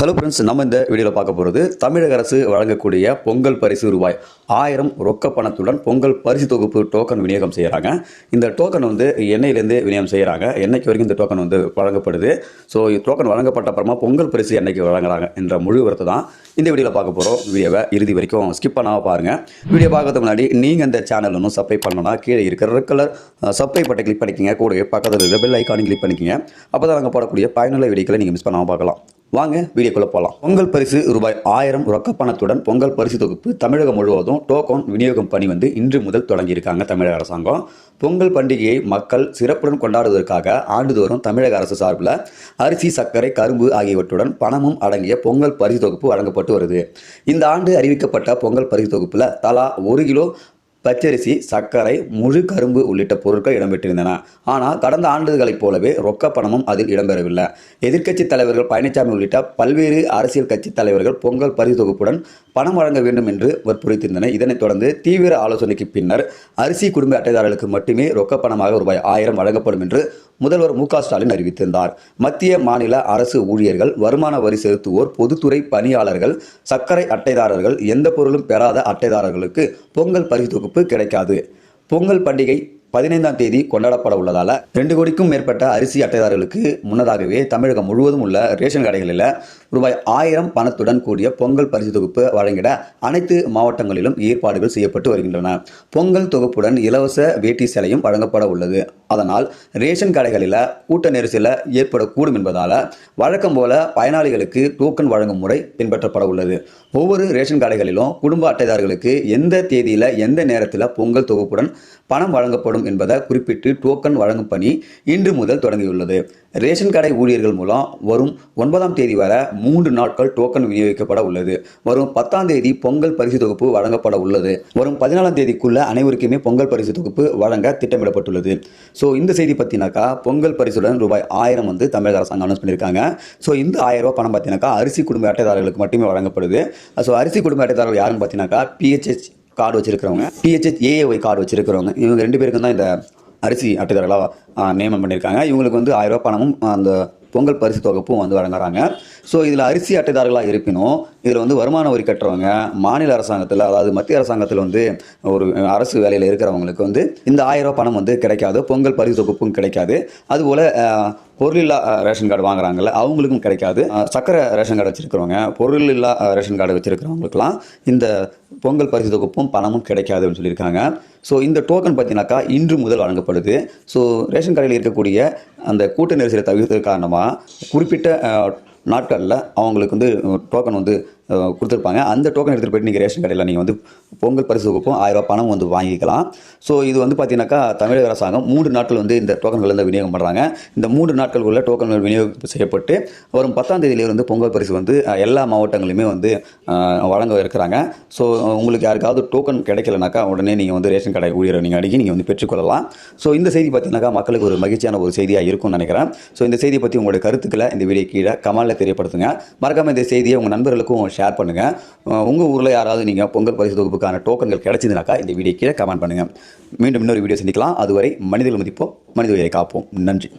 Hello friends நம்ம இந்த வீடியோவில் பார்க்க போகிறது தமிழக அரசு வழங்கக்கூடிய பொங்கல் பரிசு ரூபாய் ஆயிரம் ரொக்க பணத்துடன் பொங்கல் பரிசு தொகுப்பு டோக்கன் விநியோகம் செய்கிறாங்க இந்த டோக்கன் வந்து எண்ணெயிலேருந்து விநியோகம் செய்கிறாங்க என்னைக்கு வரைக்கும் இந்த டோக்கன் வந்து வழங்கப்படுது. ஸோ டோக்கன் வழங்கப்பட்ட அப்புறமா பொங்கல் பரிசு என்னைக்கு வழங்குறாங்க என்ற முழு விவரத்தை தான் இந்த வீடியோவில் பார்க்க போகிறோம் வீடியோவை இறுதி வரைக்கும் ஸ்கிப் பண்ணாமல் பாருங்கள் வீடியோ பார்க்கறதுக்கு முன்னாடி நீங்கள் இந்த சேனல் ஒன்றும் சப்ஸ்கிரைப் பண்ணணும்னா கீழே இருக்கிற ரெட் கலர் சப்ஸ்கிரைப் பட்டை கிளிக் பண்ணிக்கங்க. கூடவே பக்கத்தில் இருக்கிற பெல் ஐக்கானையும் கிளிக் பண்ணிக்கங்க. அப்போ தான் நாங்கள் போடக்கூடிய பயனுள்ள வீடியோக்களை நீங்கள் மிஸ் பண்ணாமல் பார்க்கலாம். வாங்க வீடியோக்குள்ள போகலாம் பொங்கல் பரிசு ரூபாய் ஆயிரம் ரொக்க பணத்துடன் பொங்கல் பரிசு தொகுப்பு தமிழகம் முழுவதும் டோக்கன் விநியோகம் பணி வந்து இன்று முதல் தொடங்கியிருக்காங்க தமிழக அரசாங்கம். பொங்கல் பண்டிகையை மக்கள் சிறப்புடன் கொண்டாடுவதற்காக ஆண்டுதோறும் தமிழக அரசு சார்பில் அரிசி சர்க்கரை கரும்பு ஆகியவற்றுடன் பணமும் அடங்கிய பொங்கல் பரிசு தொகுப்பு வழங்கப்பட்டு வருது. இந்த ஆண்டு அறிவிக்கப்பட்ட பொங்கல் பரிசு தொகுப்பில் தலா ஒரு கிலோ பச்சரிசி சர்க்கரை முழு கரும்பு உள்ளிட்ட பொருட்கள் இடம்பெற்றிருந்தன. ஆனால் கடந்த ஆண்டுகளைப் போலவே ரொக்க பணமும் அதில் இடம்பெறவில்லை. எதிர்க்கட்சி தலைவர்கள் பழனிசாமி உள்ளிட்ட பல்வேறு அரசியல் கட்சி தலைவர்கள் பொங்கல் பரிசு தொகுப்புடன் பணம் வழங்க வேண்டும் என்று வற்புறுத்தியிருந்தனர். இதனைத் தொடர்ந்து தீவிர ஆலோசனைக்கு பின்னர் அரிசி குடும்ப அட்டைதாரர்களுக்கு மட்டுமே ரொக்க பணமாக ரூபாய் ஆயிரம் வழங்கப்படும் என்று முதல்வர் மு ஸ்டாலின் அறிவித்திருந்தார். மத்திய மாநில அரசு ஊழியர்கள் வருமான வரி செலுத்துவோர் பொதுத்துறை பணியாளர்கள் சர்க்கரை அட்டைதாரர்கள் எந்த பொருளும் பெறாத அட்டைதாரர்களுக்கு பொங்கல் பரிசு தொகுப்பு தொகுப்பு கிடைக்காது. பொங்கல் பண்டிகை பதினைந்தாம் தேதி கொண்டாடப்பட உள்ளதால ரெண்டு கோடிக்கும் மேற்பட்ட அரிசி அட்டைதாரர்களுக்கு முன்னதாகவே தமிழகம் முழுவதும் உள்ள ரேஷன் கடைகளில் ரூபாய் ஆயிரம் பணத்துடன் கூடிய பொங்கல் பரிசு தொகுப்பு வழங்கிட அனைத்து மாவட்டங்களிலும் ஏற்பாடுகள் செய்யப்பட்டு வருகின்றன. பொங்கல் தொகுப்புடன் இலவச வேட்டி சேலையும் வழங்கப்பட உள்ளது. அதனால் ரேஷன் கடைகளில் கூட்ட நெரிசல ஏற்படக்கூடும் என்பதால் வழக்கம் போல பயனாளிகளுக்கு டோக்கன் வழங்கும் முறை பின்பற்றப்பட உள்ளது. ஒவ்வொரு ரேஷன் கடைகளிலும் குடும்ப அட்டைதாரர்களுக்கு எந்த தேதியில் எந்த நேரத்தில் பொங்கல் தொகுப்புடன் பணம் வழங்கப்படும் என்பதை குறிப்பிட்டு டோக்கன் வழங்கும் பணி இன்று முதல் தொடங்கியுள்ளது. ரேஷன் கடை ஊழியர்கள் மூலம் வரும் ஒன்பதாம் தேதி வரை மூன்று நாட்கள் டோக்கன் விநியோகிக்கப்பட உள்ளது. வரும் பத்தாம் தேதி பொங்கல் பரிசு தொகுப்பு வழங்கப்பட உள்ளது. வரும் பதினாலாம் தேதிக்குள்ள அனைவருக்குமே பொங்கல் பரிசு தொகுப்பு வழங்க திட்டமிடப்பட்டுள்ளது. ஸோ இந்த செய்தி பார்த்தீங்கன்னாக்கா பொங்கல் பரிசுடன் ரூபாய் ஆயிரம் வந்து தமிழக அரசாங்கம் அனௌன்ஸ் பண்ணியிருக்காங்க. ஸோ இந்த ஆயிரம் ரூபாய் பணம் பார்த்தீங்கன்னாக்கா அரிசி குடும்ப அட்டைதாரர்களுக்கு மட்டுமே வழங்கப்படுது. ஸோ அரிசி குடும்ப அட்டைதாரர்கள் யாருன்னு பார்த்தீங்கன்னாக்கா பிஹெச்ஹெச் கார்டு வச்சிருக்கிறவங்க பிஹெச்ஹெச் ஏஏஒய் கார்டு வச்சிருக்கிறவங்க. இவங்க ரெண்டு பேருக்கும் தான் இந்த அரிசி அட்டைதாரர்களாக நியமனம் பண்ணியிருக்காங்க. இவங்களுக்கு வந்து ஆயிரம் ரூபாய் பணமும் அந்த பொங்கல் பரிசு தொகுப்பும் வந்து வழங்குறாங்க. ஸோ இதில் அரிசி அட்டைதாரர்களாக இருப்பினும் இதில் வந்து வருமான வரி கட்டுறவங்க மாநில அரசாங்கத்தில் அதாவது மத்திய அரசாங்கத்தில் வந்து ஒரு அரசு வேலையில் இருக்கிறவங்களுக்கு வந்து இந்த ஆயிரம் ரூபாய் பணம் வந்து கிடைக்காது பொங்கல் பரிசு தொகுப்பும் கிடைக்காது. அதுபோல் பொருள் இல்லா ரேஷன் கார்டு வாங்குறாங்கல்ல அவங்களுக்கும் கிடைக்காது. சக்கரை ரேஷன் கார்டு வச்சிருக்கிறவங்க பொருள் இல்லா ரேஷன் கார்டு வச்சிருக்கிறவங்களுக்குலாம் இந்த பொங்கல் பரிசு தொகுப்பும் பணமும் கிடைக்காதுன்னு சொல்லியிருக்காங்க. ஸோ இந்த டோக்கன் பார்த்தீங்கன்னாக்கா இன்று முதல் வழங்கப்படுது. ஸோ ரேஷன் கடையில் இருக்கக்கூடிய அந்த கூட்ட நெரிசலை தவிர்த்தது காரணமாக குறிப்பிட்ட நாட்களில் அவங்களுக்கு வந்து டோக்கன் வந்து கொடுத்துருப்பாங்க. அந்த டோக்கன் எடுத்துகிட்டு போயிட்டு நீங்கள் ரேஷன் கடையில் நீங்கள் வந்து பொங்கல் பரிசு தொகுப்பும் ஆயிரம் பணம் வந்து வாங்கிக்கலாம். ஸோ இது வந்து பார்த்தீங்கன்னாக்கா தமிழக அரசாங்கம் மூன்று நாட்கள் வந்து இந்த டோக்கன்கள் வந்து விநியோகம் பண்ணுறாங்க இந்த மூன்று நாட்களுக்குள்ள டோக்கன்கள் விநியோகம் செய்யப்பட்டு வரும் பத்தாம் தேதியிலிருந்து பொங்கல் பரிசு வந்து எல்லா மாவட்டங்களிலுமே வந்து வழங்க இருக்கிறாங்க. ஸோ உங்களுக்கு யாருக்காவது டோக்கன் கிடைக்கலனாக்கா உடனே நீங்கள் வந்து ரேஷன் கடை ஊழியரை நீங்கள் அடிக்கி நீங்கள் வந்து பெற்றுக்கொள்ளலாம். ஸோ இந்த செய்தி பார்த்தீங்கன்னாக்கா மக்களுக்கு ஒரு மகிழ்ச்சியான ஒரு செய்தியாக இருக்கும்னு நினைக்கிறேன். ஸோ இந்த செய்தியை பற்றி உங்களுடைய கருத்துக்களை இந்த வீடியோ கீழே கமாலில் தெரியப்படுத்துங்க. மறக்காமல் இந்த செய்தியை உங்கள் நண்பர்களுக்கும் ஷேர் பண்ணுங்கள் உங்கள் ஊரில் யாராவது நீங்கள் பொங்கல் பரிசு தொகுப்புக்கான டோக்கன்கள் கிடச்சிதுனாக்கா இந்த வீடியோ கீழே கமெண்ட் பண்ணுங்கள் மீண்டும் இன்னொரு வீடியோ சந்திக்கலாம். அதுவரை மனிதர்கள் மதிப்போம் மனித உயிரை காப்போம். நன்றி.